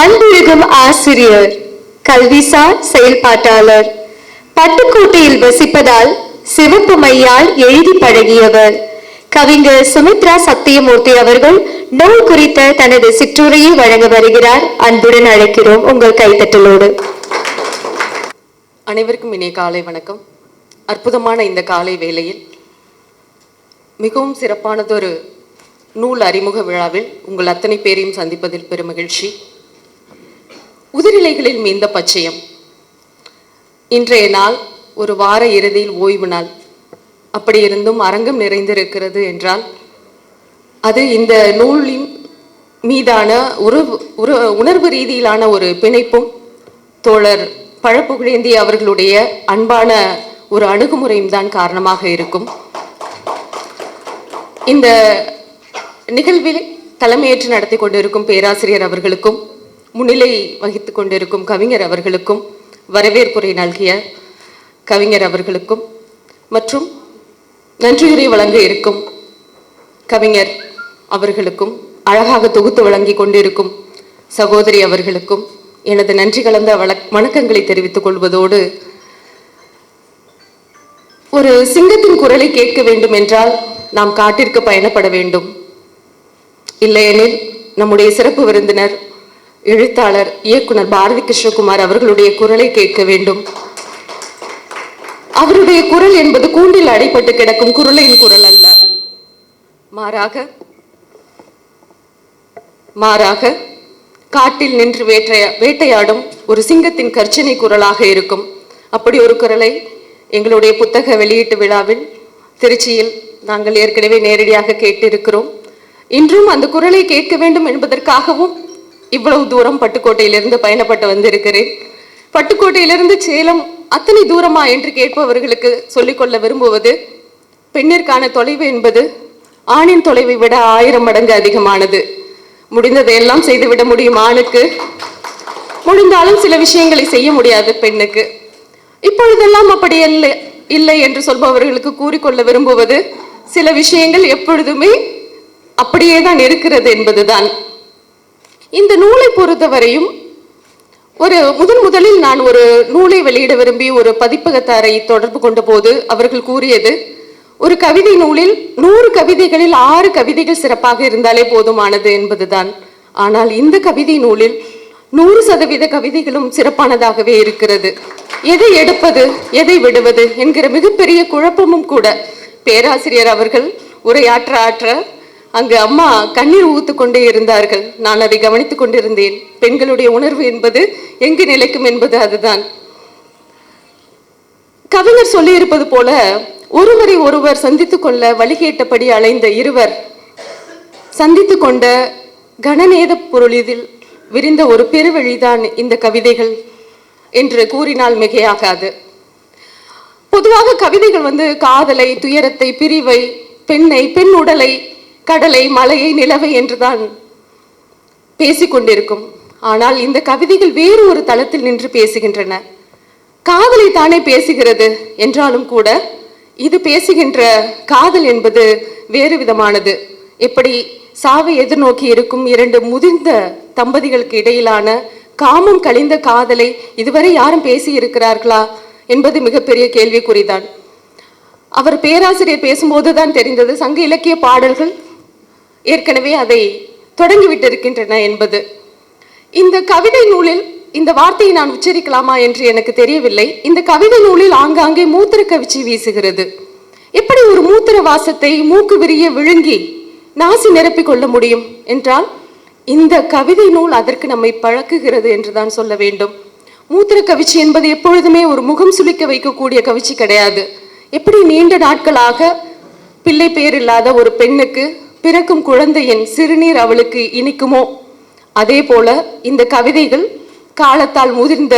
அன்புலகம் ஆசிரியர் கல்விசார் செயல்பாட்டாளர் பட்டுக்கோட்டையில் வசிப்பதால் சிவப்பு மையால் எழுதி பழகியவர். கவிஞர் சுமித்ரா சத்தியமூர்த்தி அவர்கள் நூல் குறித்த தனது சிற்றுரையை வழங்க வருகிறார். அன்புடன் அழைக்கிறோம் உங்கள் கைத்தட்டலோடு. அனைவருக்கும் இனிய காலை வணக்கம். அற்புதமான இந்த காலை வேளையில் மிகவும் சிறப்பானதொரு நூல் அறிமுக விழாவில் உங்கள் அத்தனை பேரையும் சந்திப்பதில் பெருமகிழ்ச்சி உதிரிலைகளில் மீந்த பச்சையம். இன்றைய நாள் ஒரு வார இறுதியில் ஓய்வு நாள். அப்படி இருந்தும் அரங்கம் நிறைந்திருக்கிறது என்றால் அது இந்த நூலின் மீதான ஒரு ஒரு உணர்வு ரீதியிலான ஒரு பிணைப்பும் தோழர் பழப்புகழேந்தி அவர்களுடைய அன்பான ஒரு அணுகுமுறையும் தான் காரணமாக இருக்கும். இந்த நிகழ்வில் தலைமையேற்று நடத்தி கொண்டிருக்கும் பேராசிரியர் அவர்களுக்கும் முன்னிலை வகித்து கொண்டிருக்கும் கவிஞர் அவர்களுக்கும் வரவேற்புரை நல்கிய கவிஞர் அவர்களுக்கும் மற்றும் நன்றியுரை வழங்க இருக்கும் கவிஞர் அவர்களுக்கும் அழகாக தொகுத்து வழங்கி கொண்டிருக்கும் சகோதரி அவர்களுக்கும் எனது நன்றி கலந்த வணக்கங்களை தெரிவித்துக் கொள்வதோடு ஒரு சிங்கத்தின் குரலை கேட்க வேண்டும் என்றால் நாம் காட்டிற்கு பயணப்பட வேண்டும். இல்லையெனில் நம்முடைய சிறப்பு விருந்தினர் எழுத்தாளர் இயக்குனர் பாரதி கிருஷ்ணகுமார் அவர்களுடைய குரலை கேட்க வேண்டும். அவருடைய குரல் என்பது கூண்டில் அடைப்பட்டு கிடக்கும் குரலின் குரல் அல்ல. மாறாக மாறாக காட்டில் நின்று வேட்டைய வேட்டையாடும் ஒரு சிங்கத்தின் கர்ச்சனை குரலாக இருக்கும். அப்படி ஒரு குரலை எங்களுடைய புத்தக வெளியீட்டு விழாவில் திருச்சியில் நாங்கள் ஏற்கனவே நேரடியாக கேட்டிருக்கிறோம். இன்றும் அந்த குரலை கேட்க வேண்டும் என்பதற்காகவும் இவ்வளவு தூரம் பட்டுக்கோட்டையிலிருந்து பயணப்பட்டு வந்திருக்கிறேன். பட்டுக்கோட்டையிலிருந்து சேலம் அத்தனை தூரமா என்று கேட்பவர்களுக்கு சொல்லிக்கொள்ள விரும்புவது பெண்ணிற்கான தொலைவு என்பது ஆணின் தொலைவை விட ஆயிரம் மடங்கு அதிகமானது. முடிந்ததையெல்லாம் செய்துவிட முடியும் ஆணுக்கு. முடிந்தாலும் சில விஷயங்களை செய்ய முடியாது பெண்ணுக்கு. இப்பொழுதெல்லாம் அப்படி இல்லை இல்லை என்று சொல்பவர்களுக்கு கூறிக்கொள்ள விரும்புவது சில விஷயங்கள் எப்பொழுதுமே அப்படியே தான் இருக்கிறது என்பதுதான். இந்த நூலை பொறுத்தவரையும் ஒரு முதன் முதலில் நான் ஒரு நூலை வெளியிட விரும்பி ஒரு பதிப்பகத்தாரை தொடர்பு கொண்ட போது அவர்கள் கூறியது ஒரு கவிதை நூலில் நூறு கவிதைகளில் ஆறு கவிதைகள் சிறப்பாக இருந்தாலே போதுமானது என்பதுதான். ஆனால் இந்த கவிதை நூலில் நூறு சதவீத கவிதைகளும் சிறப்பானதாகவே இருக்கிறது. எதை எடுப்பது எதை விடுவது என்கிற மிகப்பெரிய குழப்பமும் கூட பேராசிரியர் அவர்கள் உரையாற்ற ஆற்ற அங்கு அம்மா கண்ணீர் ஊத்து கொண்டே இருந்தார்கள். நான் அதை கவனித்துக் கொண்டிருந்தேன். பெண்களுடைய உணர்வு என்பது எங்கு நிலைக்கும் என்பது அதுதான். கவிஞர் சொல்லியிருப்பது போல ஒருவரை ஒருவர் சந்தித்துக் கொள்ள வழி கேட்டபடி அலைந்த இருவர் சந்தித்துக் கொண்ட கணநேத பொருளிதில் விரிந்த ஒரு பெருவழிதான் இந்த கவிதைகள் என்று கூறினால் மிகையாகாது. பொதுவாக கவிதைகள் வந்து காதலை துயரத்தை பிரிவை பெண்ணை பெண் உடலை கடலை மலையை நிலவை என்றுதான் பேசிக்கொண்டிருக்கும் ஆனால் இந்த கவிதைகள் வேறு ஒரு தளத்தில் நின்று பேசுகின்றன. காதலை தானே பேசுகிறது என்றாலும் கூட இது பேசுகின்ற காதல் என்பது வேறு விதமானது. எப்படி சாவை எதிர்நோக்கி இருக்கும் இரண்டு முதிர்ந்த தம்பதிகளுக்கு இடையிலான காமம் கழிந்த காதலை இதுவரை யாரும் பேசி இருக்கிறார்களா என்பது மிகப்பெரிய கேள்விக்குறிதான். அவர் பேராசிரியர் பேசும்போது தான் தெரிந்தது சங்க இலக்கிய பாடல்கள் ஏற்கனவே அதை தொடங்கிவிட்டிருக்கின்றன என்பது. இந்த கவிதை நூலில் இந்த வார்த்தையை நான் உச்சரிக்கலாமா என்று எனக்கு தெரியவில்லை. இந்த கவிதை நூலில் ஆங்காங்கே மூத்திர கவிச்சி வீசுகிறது. எப்படி ஒரு மூத்திர வாசத்தை மூக்கு விரிய விழுங்கி நாசி நிரப்பிக் கொள்ள முடியும் என்றால் இந்த கவிதை நூல் அதற்கு நம்மை பழக்குகிறது என்றுதான் சொல்ல வேண்டும். மூத்திர கவிச்சி என்பது எப்பொழுதுமே ஒரு முகம் சுளிக்க வைக்கக்கூடிய கவிச்சி கிடையாது. எப்படி நீண்ட நாட்களாக பிள்ளை பேர் இல்லாத ஒரு பெண்ணுக்கு பிறக்கும் குழந்தையின் சிறுநீர் அவளுக்கு இனிக்குமோ? அதே போல இந்த கவிதைகள் காலத்தால் முதிர்ந்த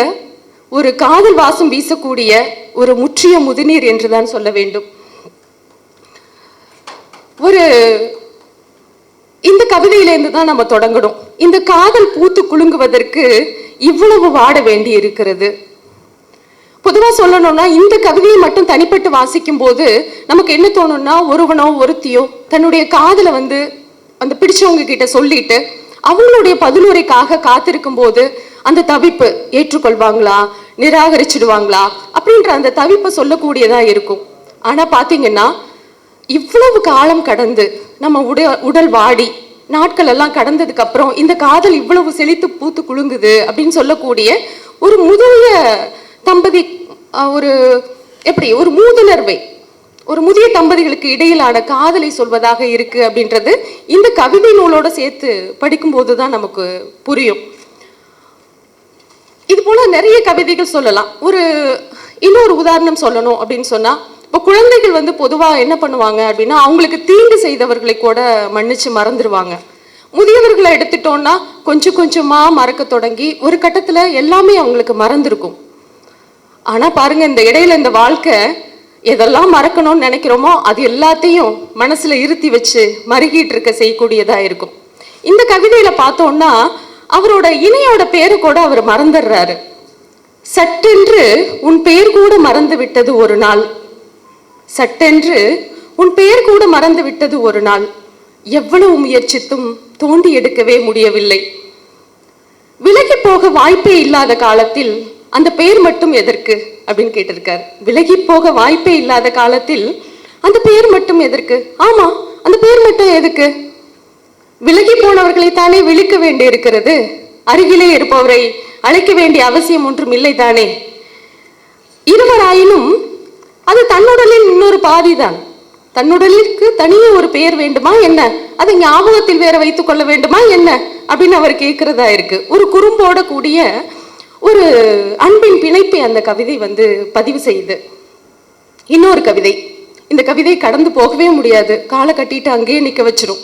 ஒரு காதல் வாசம் வீசக்கூடிய ஒரு முற்றிய முதுநீர் என்றுதான் சொல்ல வேண்டும். ஒரு இந்த கவிதையிலேருந்து தான் நம்ம தொடங்கணும். இந்த காதல் பூத்து குலுங்குவதற்கு இவ்வளவு வாட வேண்டி இருக்கிறது பொதுவாக சொல்லணும்னா இந்த கவிதையை மட்டும் தனிப்பட்டு வாசிக்கும் போது நமக்கு என்ன தோணும்னா ஒருவனோ ஒருத்தியோ தன்னுடைய காதலை வந்து அந்த பிடிச்சவங்க கிட்ட சொல்லிட்டு அவங்களுடைய பதிலுரைக்காக காத்திருக்கும் போது அந்த தவிப்பு ஏற்றுக்கொள்வாங்களா நிராகரிச்சிடுவாங்களா அப்படின்ற அந்த தவிப்பை சொல்லக்கூடியதா இருக்கும். ஆனா பாத்தீங்கன்னா இவ்வளவு காலம் கடந்து நம்ம உட உடல் வாடி நாட்கள் எல்லாம் கடந்ததுக்கு அப்புறம் இந்த காதல் இவ்வளவு செழித்து பூத்து குலுங்குது அப்படின்னு சொல்லக்கூடிய ஒரு முதிய தம்பதி ஒரு எப்படி ஒரு மூதுணர்வை ஒரு முதிய தம்பதிகளுக்கு இடையிலான காதலை சொல்வதாக இருக்கு அப்படின்றது இந்த கவிதை நூலோட சேர்த்து படிக்கும்போது தான் நமக்கு புரியும். இது போல நிறைய கவிதைகள் சொல்லலாம். ஒரு இன்னொரு உதாரணம் சொல்லணும் அப்படின்னு சொன்னா இப்போ குழந்தைகள் வந்து பொதுவா என்ன பண்ணுவாங்க அப்படின்னா அவங்களுக்கு தீங்கு செய்தவர்களை கூட மன்னிச்சு மறந்துடுவாங்க முதியவர்களை எடுத்துட்டோம்னா கொஞ்சம் கொஞ்சமா மறக்க தொடங்கி ஒரு கட்டத்துல எல்லாமே அவங்களுக்கு மறந்துருக்கும். ஆனால் பாருங்க இந்த இடையில இந்த வாழ்க்கை எதெல்லாம் மறக்கணும்னு நினைக்கிறோமோ அது எல்லாத்தையும் மனசுல இருத்தி வச்சு மறுகிட்டு இருக்க செய்யக்கூடியதா இருக்கும். இந்த கவிதையில பார்த்தோம்னா அவரோட இணையோட பேரு கூட அவர் மறந்துடுறாரு. சட்டென்று உன் பெயர் கூட மறந்து விட்டது ஒரு நாள். சட்டென்று உன் பெயர் கூட மறந்து விட்டது ஒரு நாள். எவ்வளவு முயற்சித்தும் தோண்டி எடுக்கவே முடியவில்லை. விலகி போக வாய்ப்பே இல்லாத காலத்தில் அந்த பெயர் மட்டும் எதற்கு? அப்படின்னு கேட்டிருக்கார். விலகி போக வாய்ப்பே இல்லாத காலத்தில் அந்த பெயர் மட்டும் எதற்கு? ஆமா அந்த பெயர் மட்டும் எதுக்கு? விலகி போனவர்களை தானே விழிக்க வேண்டி இருக்கிறது? அருகிலே இருப்பவரை அழைக்க வேண்டிய அவசியம் ஒன்றும் இல்லை தானே? இருவராயினும் அது தன்னுடலில் இன்னொரு பாதிதான். தன்னுடலிற்கு தனியே ஒரு பெயர் வேண்டுமா என்ன? அதை ஞாபகத்தில் வேற வைத்துக் கொள்ள வேண்டுமா என்ன? அப்படின்னு அவர் கேட்கிறதா இருக்கு. ஒரு குறும்போட கூடிய ஒரு அன்பின் பிணைப்பை அந்த கவிதை வந்து பதிவு செய்யுது. இன்னொரு கவிதை. இந்த கவிதை கடந்து போகவே முடியாது. காலை கட்டிட்டு அங்கேயே நிக்க வச்சிரும்.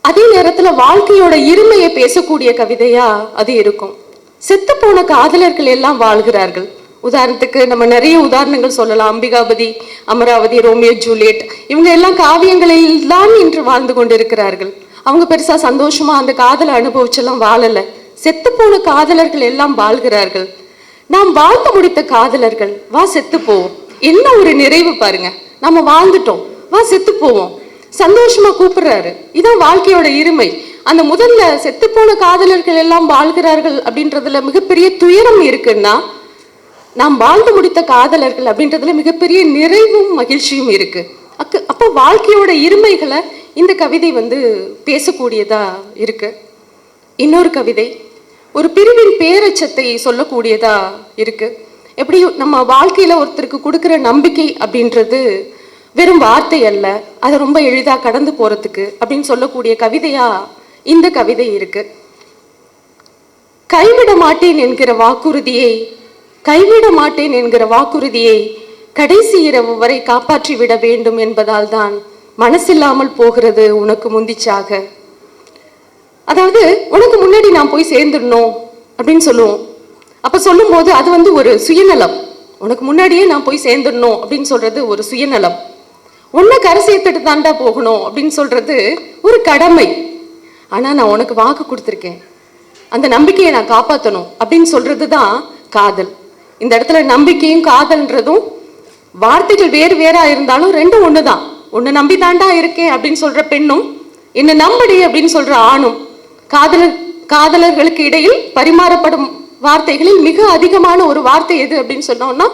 அதே நேரத்துல வாழ்க்கையோட இருமையை பேசக்கூடிய கவிதையா அது இருக்கும். செத்து போன காதலர்கள் எல்லாம் வாழ்கிறார்கள். உதாரணத்துக்கு நம்ம நிறைய உதாரணங்கள் சொல்லலாம். Ambikapathi Amaravathi Romeo Juliet. இவங்க எல்லாம் காவியங்களில் தான் இன்று வாழ்ந்து கொண்டிருக்கிறார்கள். அவங்க பெருசா சந்தோஷமா அந்த காதலை அனுபவிச்செல்லாம் வாழலை. செத்து போன காதலர்கள் எல்லாம் வாழ்கிறார்கள். நாம் வாழ்ந்து முடித்த காதலர்கள் வா செத்து போவோம் என்ன ஒரு நிறைவு பாருங்க. நம்ம வாழ்ந்துட்டோம் வா செத்து போவோம் சந்தோஷமா கூப்பிடுறாரு. இதான் வாழ்க்கையோட இருமை. அந்த முதல்ல செத்துப்போன காதலர்கள் எல்லாம் வாழ்கிறார்கள் அப்படின்றதுல மிகப்பெரிய துயரம் இருக்குன்னா நாம் வாழ்ந்து முடித்த காதலர்கள் அப்படின்றதுல மிகப்பெரிய நிறைவும் மகிழ்ச்சியும் இருக்கு. அக்கு அப்போ வாழ்க்கையோட இருமைகளை இந்த கவிதை வந்து பேசக்கூடியதா இருக்கு. இன்னொரு கவிதை ஒரு பிரிவின் பேரச்சத்தை சொல்லக்கூடியதா இருக்கு? எப்படி நம்ம வாழ்க்கையில ஒருத்தருக்கு கொடுக்குற நம்பிக்கை அப்படின்றது வெறும் வார்த்தை அல்ல. அதை ரொம்ப எளிதா கடந்து போறதுக்கு அப்படின்னு சொல்லக்கூடிய கவிதையா இந்த கவிதை இருக்கு. கைவிட மாட்டேன் என்கிற வாக்குறுதியை கைவிட மாட்டேன் என்கிற வாக்குறுதியை கடைசி இரவு வரை காப்பாற்றி விட வேண்டும் என்பதால் தான் மனசில்லாமல் போகிறது உனக்கு முந்திச்சாக. அதாவது உனக்கு முன்னாடி நான் போய் சேர்ந்துடணும் அப்படின்னு சொல்லுவோம். அப்ப சொல்லும்போது அது வந்து ஒரு சுயநலம். உனக்கு முன்னாடியே நான் போய் சேர்ந்துடணும் அப்படின்னு சொல்றது ஒரு சுயநலம். உன்னை கரை சேர்த்துட்டு தாண்டா போகணும் அப்படின்னு சொல்றது ஒரு கடமை. ஆனால் நான் உனக்கு வாக்கு கொடுத்துருக்கேன். அந்த நம்பிக்கையை நான் காப்பாற்றணும் அப்படின்னு சொல்றது தான் காதல். இந்த இடத்துல நம்பிக்கையும் காதல்ன்றதும் வார்த்தைகள் வேறு வேறா இருந்தாலும் ரெண்டும் ஒண்ணுதான். உன்னை நம்பி தாண்டா இருக்கேன் அப்படின்னு சொல்ற பெண்ணும் என்னை நம்படி அப்படின்னு சொல்ற ஆணும் காதலர் காதலர்களுக்கு இடையில் பரிமாறப்படும் வார்த்தைகளில் மிக அதிகமான ஒரு வார்த்தை எது அப்படின்னு சொன்னோம்னா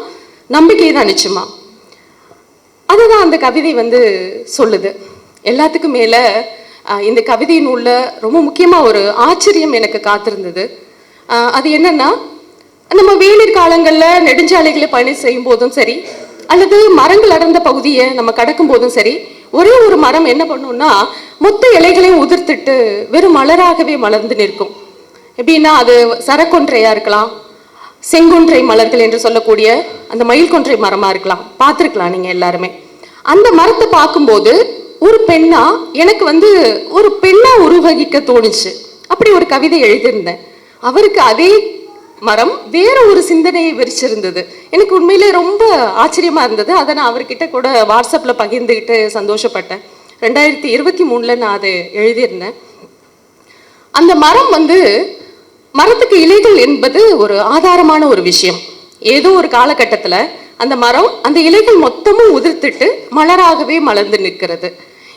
நம்பிக்கை தான் நிச்சயமா. அதுதான் அந்த கவிதை வந்து சொல்லுது. எல்லாத்துக்கும் மேல இந்த கவிதையின் உள்ள ரொம்ப முக்கியமா ஒரு ஆச்சரியம் எனக்கு காத்திருந்தது. அது என்னன்னா நம்ம வேளிர் காலங்களில் நெடுஞ்சாலைகளை பயணம் செய்யும் போதும் சரி அல்லது மரங்கள் அடர்ந்த பகுதியை நம்ம கடக்கும் போதும் சரி ஒரே ஒரு மரம் என்ன பண்ணும்னா மொத்த இலைகளையும் உதிர்த்துட்டு வெறும் மலராகவே மலர்ந்து நிற்கும். எப்படின்னா அது சரக்கொன்றையா இருக்கலாம் செங்கொன்றை மலர்கள் என்று சொல்லக்கூடிய அந்த மயில் கொன்றை மரமா இருக்கலாம். பார்த்துருக்கலாம் நீங்க எல்லாருமே. அந்த மரத்தை பார்க்கும்போது ஒரு பெண்ணா எனக்கு வந்து ஒரு பெண்ணா உருவகிக்க தோணுச்சு. அப்படி ஒரு கவிதை எழுதியிருந்தேன். அவருக்கு அதே மரம் வேற ஒரு சிந்தனையை விரிச்சிருந்தது. எனக்கு உண்மையிலே ரொம்ப ஆச்சரியமா இருந்தது. அதை நான் அவர்கிட்ட கூட வாட்ஸ்அப்ல பகிர்ந்துக்கிட்டு சந்தோஷப்பட்டேன். ரெண்டாயிரத்தி இருபத்தி மூணுல நான் அதை எழுதியிருந்தேன். அந்த மரம் வந்து மரத்துக்கு இலைகள் என்பது ஒரு ஆதாரமான ஒரு விஷயம். ஏதோ ஒரு காலகட்டத்தில் அந்த மரம் அந்த இலைகள் மொத்தமும் உதிர்த்துட்டு மலராகவே மலர்ந்து நிற்கிறது.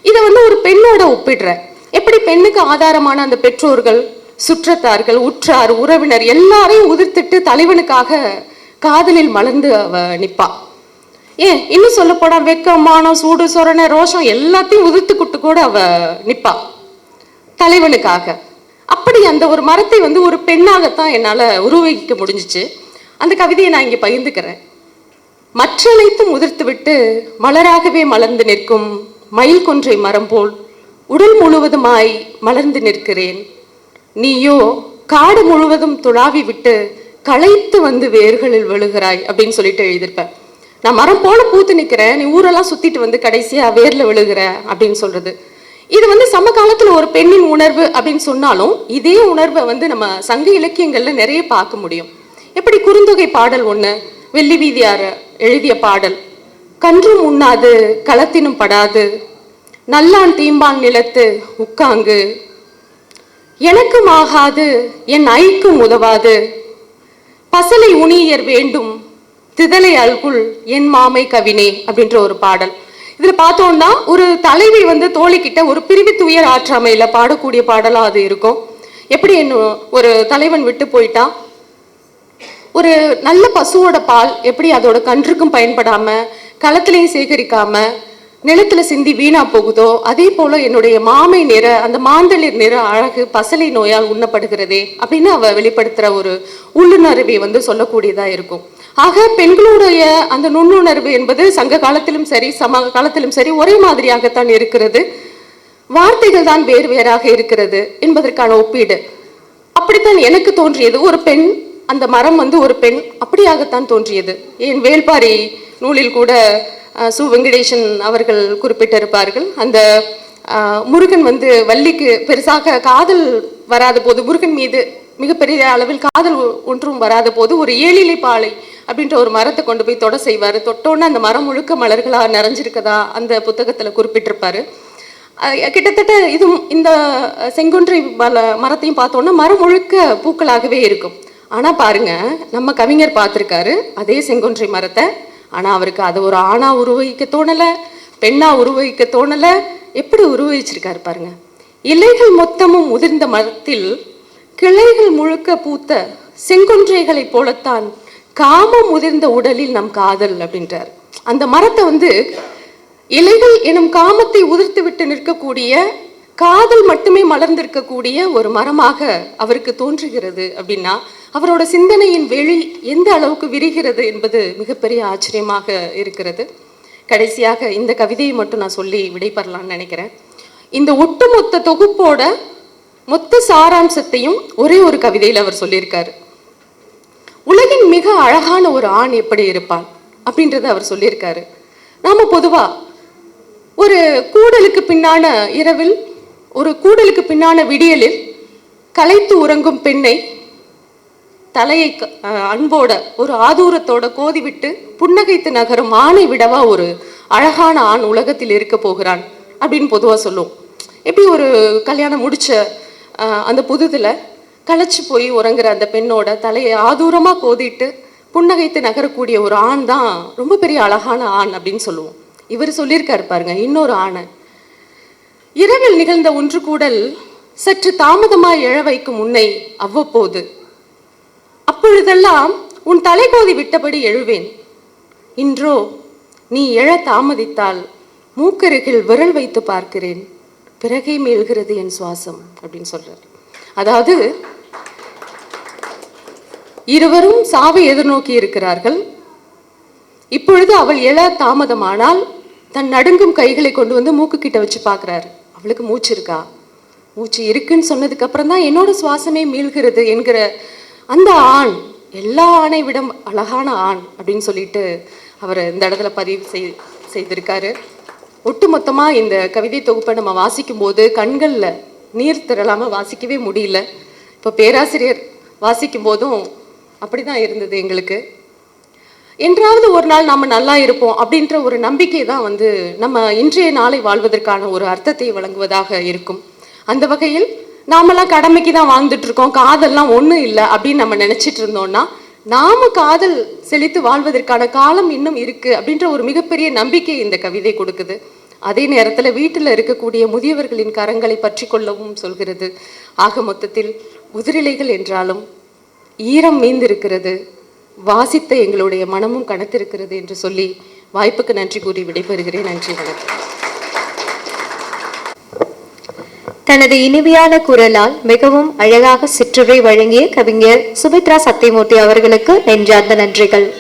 இதை வந்து ஒரு பெண்ணோட ஒப்பிடுறேன் எப்படி பெண்ணுக்கு ஆதாரமான அந்த பெற்றோர்கள் சுற்றத்தார்கள் உற்றார் உறவினர் எல்லாரையும் உதிர்த்துட்டு தலைவனுக்காக காதலில் மலர்ந்து அவ நிற்பாள் ஏன் இன்னும் சொல்ல போனா வெக்கம் மானம் சூடு சொரண ரோஷம் எல்லாத்தையும் உதிர்த்துக்கிட்டு கூட அவ நிப்பா. தலைவனுக்காக. அப்படி அந்த ஒரு மரத்தை வந்து ஒரு பெண்ணாகத்தான் என்னால உருவகிக்க முடிஞ்சிச்சு. அந்த கவிதையை நான் இங்க பகிர்ந்துக்கிறேன். மற்றனைத்தும் உதிர்த்துவிட்டு மலராகவே மலர்ந்து நிற்கும் மயில் கொன்றை மரம் போல் உடல் முழுவதுமாய் மலர்ந்து நிற்கிறேன். நீயோ காடு முழுவதும் துளாவி விட்டு களைத்து வந்து வேர்களில் விழுகிறாய் அப்படின்னு சொல்லிட்டு எழுதியிருப்பேன். நான் மரம் போல பூத்து நிக்கிறேன். நீ ஊரெல்லாம் சுத்திட்டு வந்து கடைசியா வேர்ல விழுகிற அப்படின்னு சொல்றது. இது வந்து சமகாலத்துல ஒரு பெண்ணின் உணர்வு அப்படின்னு சொன்னாலும் இதே உணர்வை வந்து நம்ம சங்க இலக்கியங்கள்ல நிறைய பார்க்க முடியும். எப்படி குறுந்தொகை பாடல் ஒண்ணு வெள்ளி வீதியார எழுதிய பாடல். கன்றும் உண்ணாது களத்தினும் படாது. நல்லான் தீம்பான் நிலத்து உட்காங்கு எனக்கும் ஆகாது என் ஐக்கும் உதவாது. பசலை உணியர் வேண்டும் திதலை அல்குள் என் மாமை கவினே அப்படின்ற ஒரு பாடல். இதுல பார்த்தோம்னா ஒரு தலைவி வந்து தோழிக்கிட்ட ஒரு பிரிவு துயர் ஆற்றாமையில பாடக்கூடிய பாடலா அது இருக்கும். எப்படி என்ன ஒரு தலைவன் விட்டு போயிட்டான் ஒரு நல்ல பசுவோட பால் எப்படி அதோட கன்றுக்கும் பயன்படாம களத்திலையும் சேகரிக்காம நிலத்துல சிந்தி வீணா போகுதோ அதே போல என்னுடைய மாமை நிற அந்த மாந்தளிர் நிற அழகு பசலை நோயால் உண்ணப்படுகிறதே அப்படின்னு அவ வெளிப்படுத்துற ஒரு உள்ளுணர்வை வந்து சொல்லக்கூடியதா இருக்கும். ஆக பெண்களுடைய அந்த நுண்ணுணர்வு என்பது சங்க காலத்திலும் சரி சம காலத்திலும் சரி ஒரே மாதிரியாகத்தான் இருக்கிறது. வார்த்தைகள் தான் வேறு வேறாக இருக்கிறது என்பதற்கான ஒப்பீடு. அப்படித்தான் எனக்கு தோன்றியது. ஒரு பெண் அந்த மரம் வந்து ஒரு பெண் அப்படியாகத்தான் தோன்றியது. என் வேள்பாரி நூலில் கூட சு வெங்கடேசன் அவர்கள் குறிப்பிட்டிருப்பார்கள். அந்த முருகன் வந்து வள்ளிக்கு பெருசாக காதல் வராத போது முருகன் மீது மிகப்பெரிய அளவில் காதல் ஒன்றும் வராத போது ஒரு ஏழிலை பாலை அப்படின்ற ஒரு மரத்தை கொண்டு போய் தொட செய்வார். தொட்டோன்னு அந்த மரம் முழுக்க மலர்களாக நிறைஞ்சிருக்கதா அந்த புத்தகத்தில் குறிப்பிட்டிருப்பாரு. கிட்டத்தட்ட இதுவும் இந்த செங்குன்றை மல மரத்தையும் பார்த்தோன்னா மரம் முழுக்க பூக்களாகவே இருக்கும். ஆனால் பாருங்க நம்ம கவிஞர் பார்த்துருக்காரு அதே செங்குன்றை மரத்தை ஆனா அவருக்கு அதை ஒரு ஆணா உருவகிக்க தோணல பெண்ணா உருவகிக்க தோணலை. எப்படி உருவகிச்சிருக்காரு பாருங்க. இலைகள் மொத்தமும் உதிர்ந்த மரத்தில் கிளைகள் முழுக்க பூத்த செங்குன்றைகளைப் போலத்தான் காமம் முதிர்ந்த உடலில் நம் காதல் அப்படின்றார். அந்த மரத்தை வந்து இலைகள் எனும் காமத்தை உதிர்த்து விட்டு நிற்கக்கூடிய காதல் மட்டுமே மலர்ந்திருக்கக்கூடிய ஒரு மரமாக அவருக்கு தோன்றுகிறது அப்படின்னா அவரோட சிந்தனையின் வெளி எந்த அளவுக்கு விரிகிறது என்பது மிகப்பெரிய ஆச்சரியமாக இருக்கிறது. கடைசியாக இந்த கவிதையை மட்டும் நான் சொல்லி விடைபெறலாம்னு நினைக்கிறேன். இந்த ஒட்டுமொத்த தொகுப்போட மொத்த சாராம்சத்தையும் ஒரே ஒரு கவிதையில் அவர் சொல்லியிருக்காரு. உலகின் மிக அழகான ஒரு ஆண் எப்படி இருப்பான் அப்படின்றத அவர் சொல்லியிருக்காரு. நாம பொதுவா ஒரு கூடலுக்கு பின்னான இரவில் ஒரு கூடலுக்கு பின்னான விடியலில் களைத்து உறங்கும் பெண்ணை தலையை க- அன்போட ஒரு ஆதூரத்தோட கோதிவிட்டு புன்னகைத்து நகரும் ஆணை விடவா ஒரு அழகான ஆண் உலகத்தில் இருக்க போகிறான் அப்படின்னு பொதுவாக சொல்லுவோம் எப்படி ஒரு கல்யாணம் முடிச்ச அந்த புதுதில் களைச்சி போய் உறங்குற அந்த பெண்ணோட தலையை ஆதூரமாக கோதிட்டு புன்னகைத்து நகரக்கூடிய ஒரு ஆண் தான் ரொம்ப பெரிய அழகான ஆண் அப்படின்னு சொல்லுவோம். இவர் சொல்லியிருக்காரு பாருங்க இன்னொரு ஆணை. இரவில் நிகழ்ந்த ஒன்று கூடல் சற்று தாமதமாய் எழ வைக்கும் உன்னை அவ்வப்போது. அப்பொழுதெல்லாம் உன் தலைகோதி விட்டபடி எழுவேன். இன்றோ நீ எழ தாமதித்தால் மூக்கருகில் விரல் வைத்து பார்க்கிறேன். பிறகே மேல்கிறது என் சுவாசம் அப்படின்னு சொல்றார். அதாவது இருவரும் சாவை எதிர்நோக்கி இருக்கிறார்கள். இப்பொழுது அவள் எழ தாமதமானால் தன் நடுங்கும் கைகளை கொண்டு வந்து மூக்கு கிட்ட வச்சு பார்க்கிறாரு. அவளுக்கு மூச்சு இருக்கா? மூச்சு இருக்குன்னு சொன்னதுக்கு அப்புறம் தான் என்னோட சுவாசமே மீள்கிறது என்கிற அந்த ஆண் எல்லா ஆணை விட அழகான ஆண் அப்படின்னு சொல்லிட்டு அவர் இந்த இடத்துல பதிவு செய் செய்திருக்காரு. ஒட்டுமொத்தமா இந்த கவிதை தொகுப்பை நம்ம வாசிக்கும் போது கண்கள்ல நீர் திரளாம வாசிக்கவே முடியல. இப்போ பேராசிரியர் வாசிக்கும் போதும் அப்படிதான் இருந்தது எங்களுக்கு. என்றாவது ஒரு நாள் நம்ம நல்லா இருப்போம் அப்படின்ற ஒரு நம்பிக்கை தான் வந்து நம்ம இன்றைய நாளை வாழ்வதற்கான ஒரு அர்த்தத்தை வழங்குவதாக இருக்கும். அந்த வகையில் நாமெல்லாம் கடமைக்கு தான் வாழ்ந்துட்டு இருக்கோம். காதல்லாம் ஒன்றும் இல்லை அப்படின்னு நம்ம நினைச்சிட்டு இருந்தோம்னா நாம காதல் செழித்து வாழ்வதற்கான காலம் இன்னும் இருக்கு அப்படின்ற ஒரு மிகப்பெரிய நம்பிக்கை இந்த கவிதை கொடுக்குது. அதே நேரத்தில் வீட்டில் இருக்கக்கூடிய முதியவர்களின் கரங்களை பற்றி கொள்ளவும் சொல்கிறது. ஆக மொத்தத்தில் உதிரிலைகள் என்றாலும் ஈரம் மீந்திருக்கிறது. வாசித்த எங்களுடைய மனமும் கனத்திருக்கிறது என்று சொல்லி வாய்ப்புக்கு நன்றி கூறி விடைபெறுகிறேன். நன்றி வணக்கம். தனது இனிமையான குரலால் மிகவும் அழகாக சிற்றுரை வழங்கிய கவிஞர் சுமித்ரா சத்தியமூர்த்தி அவர்களுக்கு நெஞ்சார்ந்த நன்றிகள்.